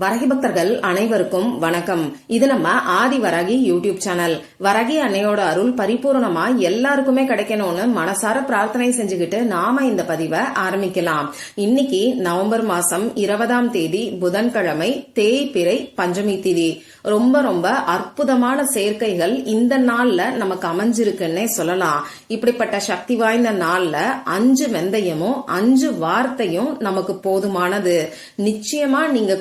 வரகி பக்தர்கள் அனைவருக்கும் வணக்கம். இது நம்ம ஆதி வரகி யூடியூப் சேனல். வரகி அன்னையோட அருள் பரிபூர்ணமா எல்லாருக்குமே கிடைக்கணும்னு மனசார பிரார்த்தனை செஞ்சுக்கிட்டு நாம இந்த பதிவை ஆரம்பிக்கலாம். இன்னைக்கு நவம்பர் மாசம் இருபதாம் தேதி புதன்கிழமை தேய்பிறை பஞ்சமி திதி. ரொம்ப ரொம்ப அற்புதமான சேர்க்கைகள் இந்த நாள்ல நமக்கு அமைஞ்சிருக்குன்னே சொல்லலாம். இப்படிப்பட்ட சக்தி வாய்ந்த நாள்ல அஞ்சு வெந்தயமும் அஞ்சு வார்த்தையும் நமக்கு போதுமானது. நிச்சயமா நீங்க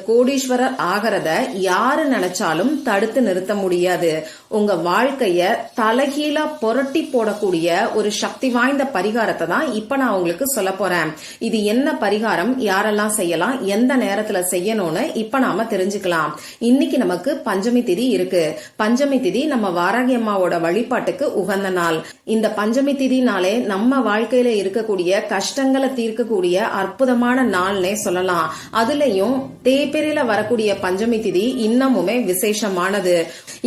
கோடீஸ்வரர் ஆகிறத யாரு நினைச்சாலும் தடுத்து நிறுத்த முடியாது. உங்க வாழ்க்கைய தலைகீழா புரட்டி போடக்கூடிய ஒரு சக்தி வாய்ந்த பரிகாரத்தை தான் இப்ப நான் உங்களுக்கு சொல்ல போறேன். இது என்ன பரிகாரம்? யாரெல்லாம் செய்யலாம்? எந்த நேரத்துல செய்யணும்னு இப்ப நாம தெரிஞ்சுக்கலாம். இன்னைக்கு நமக்கு பஞ்சமி திதி இருக்கு. பஞ்சமி திதி நம்ம வாராகி அம்மாவோட வழிபாட்டுக்கு உகந்த நாள். இந்த பஞ்சமி திதினாலே நம்ம வாழ்க்கையில இருக்கக்கூடிய கஷ்டங்களை தீர்க்கக்கூடிய அற்புதமான நாள்னே சொல்லலாம். அதுலயும் தேய்பிரையில வரக்கூடிய பஞ்சமி திதி இன்னமுமே விசேஷமானது.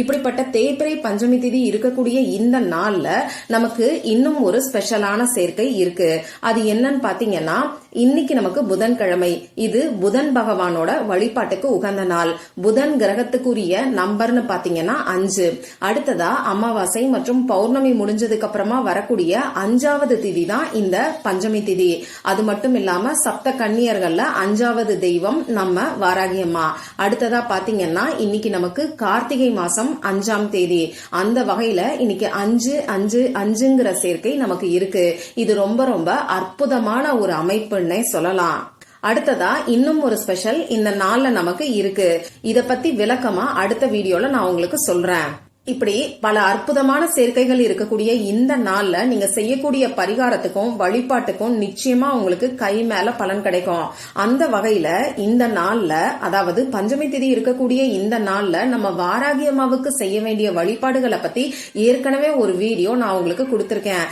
இப்படிப்பட்ட தேய்பிரை பஞ்சமி திதி இருக்கக்கூடிய இந்த நாள்ல நமக்கு இன்னும் ஒரு ஸ்பெஷலான சேர்க்கை இருக்கு. அது என்னன்னு பாத்தீங்கன்னா இன்னைக்கு நமக்கு புதன்கிழமை. இது புதன் பகவானோட வழிபாட்டுக்கு உகந்த நாள். புதன் கிரகத்துக்குரிய நம்பர்னு பாத்தீங்கன்னா அஞ்சு. அடுத்ததா அமாவாசை மற்றும் பௌர்ணமி முடிஞ்சதுக்கு அப்புறமா வரக்கூடிய அஞ்சாவது திதி தான் இந்த பஞ்சமி திதி. அது மட்டும் இல்லாம சப்த கன்னியர்கள்ல அஞ்சாவது தெய்வம் நம்ம வாராகியம் அம்மா அடுத்ததா பாத்தீங்கன்னா இன்னைக்கு நமக்கு கார்த்திகை மாசம் அஞ்சாம் தேதி. அந்த வகையில இன்னைக்கு அஞ்சு அஞ்சு அஞ்சுங்கிற சேர்க்கை நமக்கு இருக்கு. இது ரொம்ப ரொம்ப அற்புதமான ஒரு அமைப்புன்னே சொல்லலாம். அடுத்ததா இன்னும் ஒரு ஸ்பெஷல் இந்த நாள்ல நமக்கு இருக்கு. இத பத்தி விளக்கமா அடுத்த வீடியோல நான் உங்களுக்கு சொல்றேன். இப்படி பல அற்புதமான சேர்க்கைகள் இருக்கக்கூடிய இந்த நாள்ல நீங்க செய்யக்கூடிய பரிகாரத்துக்கும் வழிபாட்டுக்கும் நிச்சயமா உங்களுக்கு கை மேல பலன் கிடைக்கும். அந்த வகையில இந்த நாள்ல அதாவது பஞ்சமி திதி இருக்கக்கூடிய இந்த நாள்ல நம்ம வாராகி அம்மாவுக்கு செய்ய வேண்டிய வழிபாடுகளை பத்தி ஏற்கனவே ஒரு வீடியோ நான் உங்களுக்கு கொடுத்திருக்கேன்.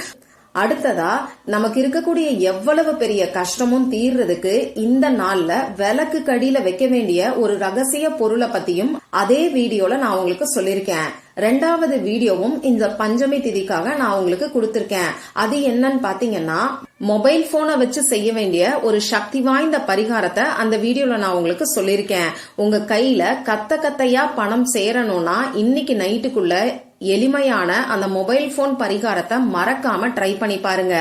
அடுத்ததா நமக்கு இருக்கக்கூடிய எவ்வளவு பெரிய கஷ்டமும் தீர்றதுக்கு இந்த நாள்ல விளக்கு கடியில வைக்க வேண்டிய ஒரு ரகசிய பொருளை பத்தியும் அதே வீடியோல நான் உங்களுக்கு சொல்லியிருக்கேன். ரெண்டாவது வீடியோவும் இந்த பஞ்சமி திதிக்காக நான் உங்களுக்கு கொடுத்திருக்கேன். அது என்னன்னு பாத்தீங்கன்னா மொபைல் போனை வச்சு செய்ய வேண்டிய ஒரு சக்தி வாய்ந்த பரிகாரத்தை அந்த வீடியோல நான் உங்களுக்கு சொல்லியிருக்கேன். உங்க கையில கத்த கத்தையா பணம் சேரணும்னா இன்னைக்கு நைட்டுக்குள்ள எளிமையான அந்த மொபைல் போன் பரிகாரத்தை மறக்காம ட்ரை பண்ணி பாருங்க.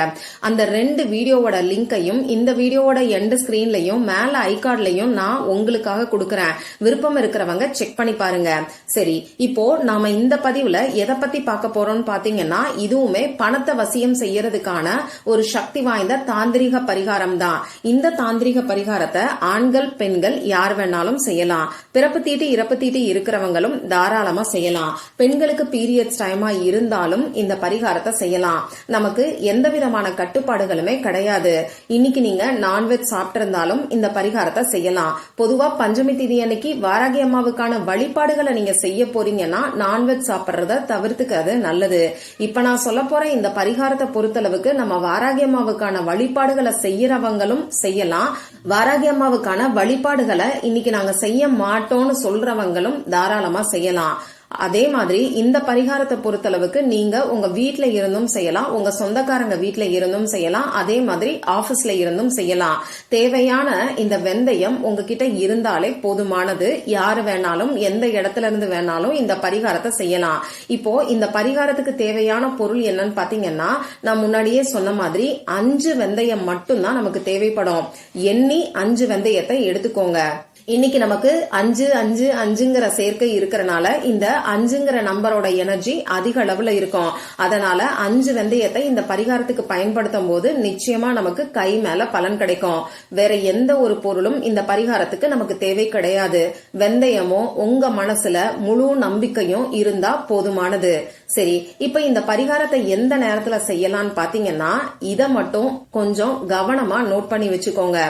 அந்த ரெண்டு வீடியோவோட லிங்கையும் இந்த வீடியோவோட எண்ட் ஸ்கிரீன்லையும் மேல ஐகார்ட்லையும் நான் உங்களுக்காக கொடுக்கறேன். விருப்பம் இருக்கிறவங்க செக் பண்ணி பாருங்க. சரி இப்போ நாம இந்த பதிவுல எதை பத்தி பார்க்க போறோம்னு பாத்தீங்கன்னா இதுவுமே பணத்தை வசியம் செய்யறதுக்கான ஒரு சக்தி வாய்ந்த தாந்திரிக பரிகாரம் தான். இந்த தாந்திரிக பரிகாரத்தை ஆண்கள் பெண்கள் யார் வேணாலும் செய்யலாம். பிறப்பு தீட்டு இறப்பு தீட்டு இருக்கிறவங்களும் தாராளமா செய்யலாம். பெண்களுக்கு பீரியட்ஸ் டைமா இருந்தாலும் இந்த பரிகாரத்தை செய்யலாம். நமக்கு எந்த விதமான கட்டுப்பாடுகளுமே கிடையாது. இன்னைக்கு நீங்க நான்வெஜ் சாப்பிட்டிருந்தாலும் இந்த பரிகாரத்தை செய்யலாம். பொதுவா பஞ்சமி திதி அன்னைக்கு வாராகி அம்மாவுக்கான வழிபாடுகளை நீங்க செய்ய போறீங்கன்னா நான்வெஜ் சாப்பிடுறத தவிர்த்துக்கிறது நல்லது. இப்ப நான் சொல்ல போற இந்த பரிகாரத்தை பொறுத்தளவுக்கு நம்ம வாராகி அம்மாவுக்கான வழிபாடுகளை செய்யறவங்களும் செய்யலாம். வாராகி அம்மாவுக்கான வழிபாடுகளை இன்னைக்கு நாங்க செய்ய மாட்டோம்னு சொல்றவங்களும் தாராளமா செய்யலாம். அதே மாதிரி இந்த பரிகாரத்தை பொறுத்தளவுக்கு நீங்க உங்க வீட்ல இருந்தும் செய்யலாம். உங்க சொந்தக்காரங்க வீட்ல இருந்தும் செய்யலாம். அதே மாதிரி ஆபீஸ்ல இருந்தும் செய்யலாம். தேவையான இந்த வெந்தயம் உங்ககிட்ட இருந்தாலே போதுமானது. யாரு வேணாலும் எந்த இடத்துல இருந்து வேணாலும் இந்த பரிகாரத்தை செய்யலாம். இப்போ இந்த பரிகாரத்துக்கு தேவையான பொருள் என்னன்னு பாத்தீங்கன்னா நான் முன்னாடியே சொன்ன மாதிரி அஞ்சு வெந்தயம் மட்டும்தான் நமக்கு தேவைப்படும். எண்ணி அஞ்சு வெந்தயத்தை எடுத்துக்கோங்க. இன்னைக்கு நமக்கு அஞ்சு அஞ்சு அஞ்சுங்கிற சேர்க்கை இருக்கிறனால இந்த அஞ்சுங்கிற நம்பரோட எனர்ஜி அதிக அளவுல இருக்கும். அதனால அஞ்சு வெந்தயத்தை இந்த பரிகாரத்துக்கு பயன்படுத்தும் போது நிச்சயமா நமக்கு கை மேல பலன் கிடைக்கும். வேற எந்த ஒரு பொருளும் இந்த பரிகாரத்துக்கு நமக்கு தேவை கிடையாது. வெந்தயமும் உங்க மனசுல முழு நம்பிக்கையும் இருந்தா போதுமானது. சரி இப்ப இந்த பரிகாரத்தை எந்த நேரத்துல செய்யலாம்னு பாத்தீங்கன்னா இதை மட்டும் கொஞ்சம் கவனமா நோட் பண்ணி வச்சுக்கோங்க.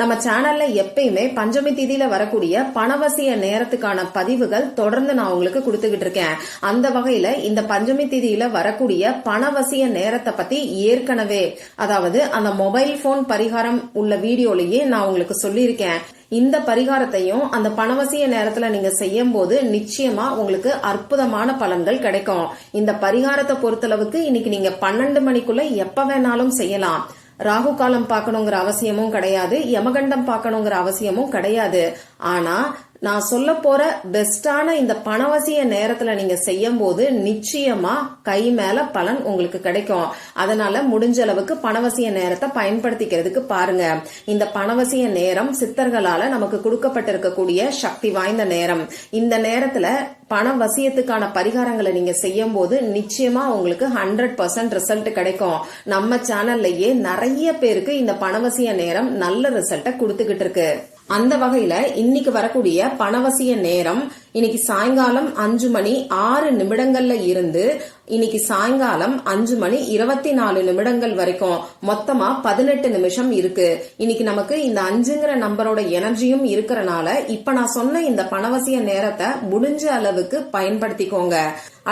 நம்ம சேனல்ல எப்பயுமே பஞ்சமி திதியில வரக்கூடிய பணவசிய நேரத்துக்கான பதிவுகள் தொடர்ந்து நான் உங்களுக்கு கொடுத்துக்கிட்டு இருக்கேன். அந்த வகையில இந்த பஞ்சமி திதியில வரக்கூடிய பணவசிய நேரத்தை பத்தி ஏற்கனவே அதாவது அந்த மொபைல் போன் பரிகாரம் உள்ள வீடியோலயே நான் உங்களுக்கு சொல்லியிருக்கேன். இந்த பரிகாரத்தையும் அந்த பணவசிய நேரத்துல நீங்க செய்யும் போது நிச்சயமா உங்களுக்கு அற்புதமான பலன்கள் கிடைக்கும். இந்த பரிகாரத்தை பொறுத்தளவுக்கு இன்னைக்கு நீங்க பன்னெண்டு மணிக்குள்ள எப்ப வேணாலும் செய்யலாம். ராகு காலம் பார்க்கணுங்கிற அவசியமும் கிடையாது யமகண்டம் பார்க்கணுங்கிற அவசியமும் கிடையாது. ஆனா நான் சொல்ல போற பெஸ்டான இந்த பணவசிய நேரத்துல நீங்க செய்யும் போது நிச்சயமா கை மேல பலன் உங்களுக்கு கிடைக்கும். அதனால முடிஞ்ச அளவுக்கு பணவசிய நேரத்தை பயன்படுத்திக்கிறதுக்கு பாருங்க. இந்த பணவசிய நேரம் சித்தர்களால நமக்கு கொடுக்கப்பட்டிருக்கக்கூடிய சக்தி வாய்ந்த நேரம். இந்த நேரத்துல பண வசியத்துக்கான பரிகாரங்களை நீங்க செய்யும் போது நிச்சயமா உங்களுக்கு ஹண்ட்ரட் பர்சன்ட் ரிசல்ட் கிடைக்கும். நம்ம சேனல்லையே நிறைய பேருக்கு இந்த பணவசிய நேரம் நல்ல ரிசல்ட்டை கொடுத்துக்கிட்டு இருக்கு. அந்த வகையில இன்னைக்கு வரக்கூடிய பணவசிய நேரம் இன்னைக்கு சாயங்காலம் அஞ்சு மணி ஆறு நிமிடங்கள்ல இருந்து இன்னைக்கு சாயங்காலம் அஞ்சு மணி இருபத்தி நாலு நிமிடங்கள் வரைக்கும் மொத்தமா பதினெட்டு நிமிஷம் இருக்கு. இன்னைக்கு நமக்கு இந்த அஞ்சுங்கிற நம்பரோட எனர்ஜியும் இருக்கிறனால இப்ப நான் சொன்ன இந்த பணவசிய நேரத்தை முடிஞ்ச அளவுக்கு பயன்படுத்திக்கோங்க.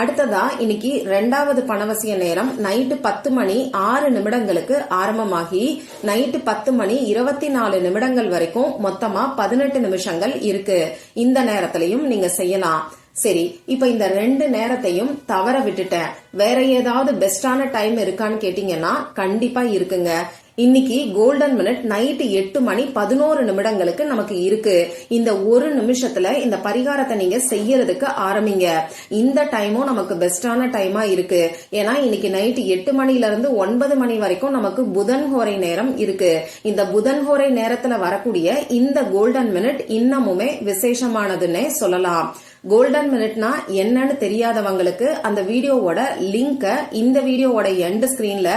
அடுத்ததா இன்னைக்கு ரெண்டாவது பணவசிய நேரம் நைட்டு பத்து மணி ஆறு நிமிடங்களுக்கு ஆரம்பமாகி நைட்டு பத்து மணி இருபத்தி நாலு நிமிடங்கள் வரைக்கும் மொத்தமா பதினெட்டு நிமிஷங்கள் இருக்கு. இந்த நேரத்திலையும் நீங்க செய்யலாம். சரி இப்ப இந்த ரெண்டு நேரத்தையும் தவற விட்டுட்டேன். வேற ஏதாவது பெஸ்டான டைம் இருக்கான்னு கேட்டீங்கன்னா கண்டிப்பா இருக்குங்க. இன்னைக்கு கோல்டன் மினிட் நைட்டு எட்டு மணி பதினோரு நிமிடங்களுக்கு நமக்கு இருக்கு. இந்த ஒரு நிமிஷத்துல இந்த பரிகாரத்தை நீங்க செய்யறதுக்கு ஆரம்பிங்க. இந்த டைமும் நமக்கு பெஸ்டான டைமா இருக்கு. ஏன்னா இன்னைக்கு நைட்டு எட்டு மணில இருந்து ஒன்பது மணி வரைக்கும் நமக்கு புதன் ஹோரை நேரம் இருக்கு. இந்த புதன் ஹோரை நேரத்துல வரக்கூடிய இந்த கோல்டன் மினிட் இன்னமுமே விசேஷமானதுன்னே சொல்லலாம். கோல்டன் மினிட்னா என்னன்னு தெரியாதவங்களுக்கு அந்த வீடியோவோட லிங்கை இந்த வீடியோவோட எண்ட் ஸ்கிரீன்ல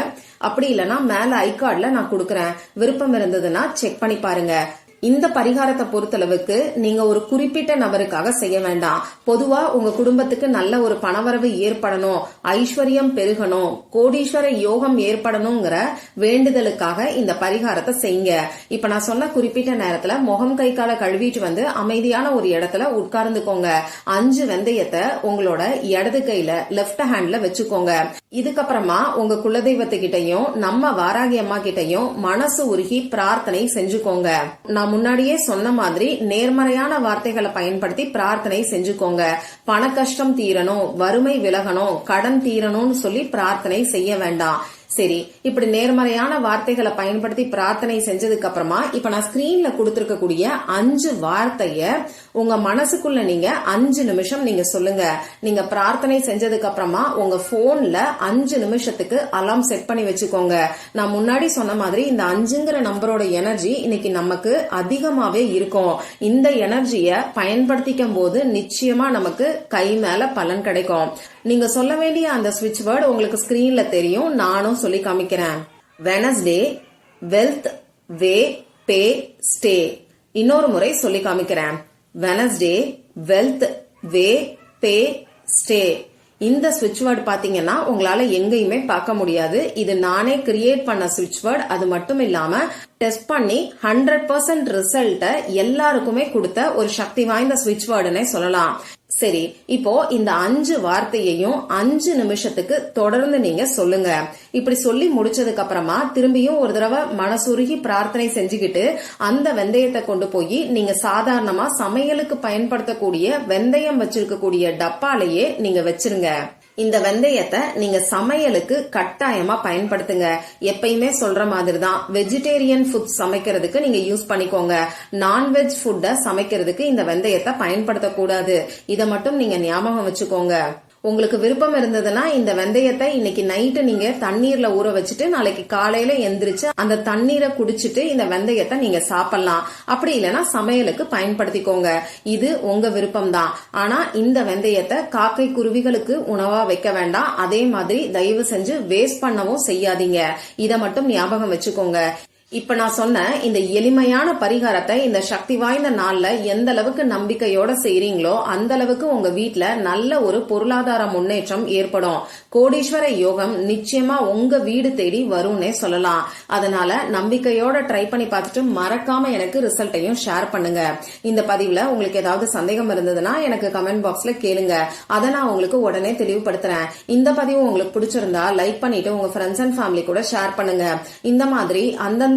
அப்படி இல்லைன்னா மேல ஐகார்ட்ல நான் கொடுக்குறேன். விருப்பம் இருந்ததுன்னா செக் பண்ணி பாருங்க. இந்த பரிகாரத்தை பொறுத்தளவுக்கு நீங்க ஒரு குறிப்பிட்ட நபருக்காக செய்ய வேண்டாம். பொதுவா உங்க குடும்பத்துக்கு நல்ல ஒரு பணவரவு ஏற்படணும். ஐஸ்வர்யம் பெருகணும். கோடீஸ்வர யோகம் ஏற்படணுங்கிற வேண்டுதலுக்காக இந்த பரிகாரத்தை செய்யுங்க. இப்ப நான் சொன்ன குறிப்பிட்ட நேரத்துல முகம் கை கால கழுவிட்டு வந்து அமைதியான ஒரு இடத்துல உட்கார்ந்துக்கோங்க. அஞ்சு வெந்தயத்தை உங்களோட இடது கையில லெப்ட் ஹேண்ட்ல வச்சுக்கோங்க. இதுக்கப்புறமா உங்க குலதெய்வத்துக்கிட்டையும் நம்ம வாராகி அம்மா கிட்டையும் மனசு உருகி பிரார்த்தனை செஞ்சுக்கோங்க. நான் முன்னாடியே சொன்ன மாதிரி நேர்மறையான வார்த்தைகளை பயன்படுத்தி பிரார்த்தனை செஞ்சுக்கோங்க. பண கஷ்டம் தீரணும் வறுமை விலகணும் கடன் தீரணும்னு சொல்லி பிரார்த்தனை செய்ய வேண்டாம். சரி இப்படி நேர்மறையான வார்த்தைகளை பயன்படுத்தி பிரார்த்தனை செஞ்சதுக்கு அப்புறமா இப்ப நான் ஸ்கிரீன்ல கொடுத்திருக்கக்கூடிய அஞ்சு வார்த்தைய உங்க மனசுக்குள்ள நீங்க அஞ்சு நிமிஷம் நீங்க சொல்லுங்க. நீங்க பிரார்த்தனை செஞ்சதுக்கு அப்புறமா உங்க போன்ல அஞ்சு நிமிஷத்துக்கு அலாம் செட் பண்ணி வச்சுக்கோங்க. நான் முன்னாடி சொன்ன மாதிரி இந்த அஞ்சுங்கிற நம்பரோட எனர்ஜி இன்னைக்கு நமக்கு அதிகமாவே இருக்கும். இந்த எனர்ஜிய பயன்படுத்திக்கும் போது நிச்சயமா நமக்கு கை மேல பலன் கிடைக்கும். நீங்க சொல்ல வேண்டிய அந்த ஸ்விட்ச் வேர்டு உங்களுக்கு ஸ்கிரீன்ல தெரியும். நானும் சொல்லி காமிக்கிறேன். Wednesday wealth way pay stay இன்னொரு முறை சொல்லி காமிக்கிறேன். Wednesday wealth way pay stay இந்த ஸ்விட்ச் வேர்டு பாத்தீங்கன்னா உங்களால எங்கேயுமே பார்க்க முடியாது. இது நானே கிரியேட் பண்ண சுவிட்ச் வேர்டு அது மட்டும் இல்லாம டெஸ்ட் பண்ணி ஹண்ட்ரட் பர்சன்ட் ரிசல்ட்ட எல்லாருக்குமே கொடுத்த ஒரு சக்தி வாய்ந்த ஸ்விட்ச் வேர்டுன்னே சொல்லலாம். சரி இப்போ இந்த அஞ்சு வார்த்தையையும் அஞ்சு நிமிஷத்துக்கு தொடர்ந்து நீங்க சொல்லுங்க. இப்படி சொல்லி முடிச்சதுக்கு அப்புறமா திரும்பியும் ஒரு தடவை மனசுருகி பிரார்த்தனை செஞ்சுக்கிட்டு அந்த வெந்தயத்தை கொண்டு போய் நீங்க சாதாரணமா சமையலுக்கு பயன்படுத்தக்கூடிய வெந்தயம் வச்சிருக்கக்கூடிய டப்பாலேயே நீங்க வச்சிருங்க. இந்த வெந்தயத்தை நீங்க சமையலுக்கு கட்டாயமா பயன்படுத்துங்க. எப்பயுமே சொல்ற மாதிரி தான் வெஜிடேரியன் ஃபுட் சமைக்கிறதுக்கு நீங்க யூஸ் பண்ணிக்கோங்க. நான்வெஜ் ஃபுட்டை சமைக்கிறதுக்கு இந்த வெந்தயத்தை பயன்படுத்தக்கூடாது. இதை மட்டும் நீங்க ஞாபகம் வச்சுக்கோங்க. உங்களுக்கு விருப்பம் இருந்ததுன்னா இந்த வெந்தயத்தை இன்னைக்கு நைட்டு நீங்க தண்ணீர்ல ஊற வச்சுட்டு நாளைக்கு காலையில எந்திரிச்சு அந்த தண்ணீரை குடிச்சிட்டு இந்த வெந்தயத்தை நீங்க சாப்பிடலாம். அப்படி இல்லைன்னா சமையலுக்கு பயன்படுத்திக்கோங்க. இது உங்க விருப்பம் தான் ஆனா இந்த வெந்தயத்தை காக்கை குருவிகளுக்கு உணவா வைக்க வேண்டாம். அதே மாதிரி தயவு செஞ்சு வேஸ்ட் பண்ணவும் செய்யாதீங்க. இதை மட்டும் ஞாபகம் வச்சுக்கோங்க. இப்ப நான் சொன்ன இந்த எளிமையான பரிகாரத்தை இந்த சக்தி வாய்ந்த நாள்ல எந்த அளவுக்கு நம்பிக்கையோட செய்யறீங்களோ அந்த அளவுக்கு உங்க வீட்ல நல்ல ஒரு பொருளாதார முன்னேற்றம் ஏற்படும். கோடீஸ்வர யோகம் நிச்சயமா உங்க வீடு தேடி வரும்னே சொல்லலாம். அதனால நம்பிக்கையோட ட்ரை பண்ணி பார்த்துட்டு மறக்காம எனக்கு ரிசல்ட்டையும் ஷேர் பண்ணுங்க. இந்த பதிவுல உங்களுக்கு ஏதாவது சந்தேகம் இருந்ததுன்னா எனக்கு கமெண்ட் பாக்ஸ்ல கேளுங்க. அதை நான் உங்களுக்கு உடனே தெளிவுபடுத்துறேன். இந்த பதிவு உங்களுக்கு பிடிச்சிருந்தா லைக் பண்ணிட்டு உங்க ஃப்ரெண்ட்ஸ் அண்ட் ஃபேமிலி கூட ஷேர் பண்ணுங்க. இந்த மாதிரி அந்தந்த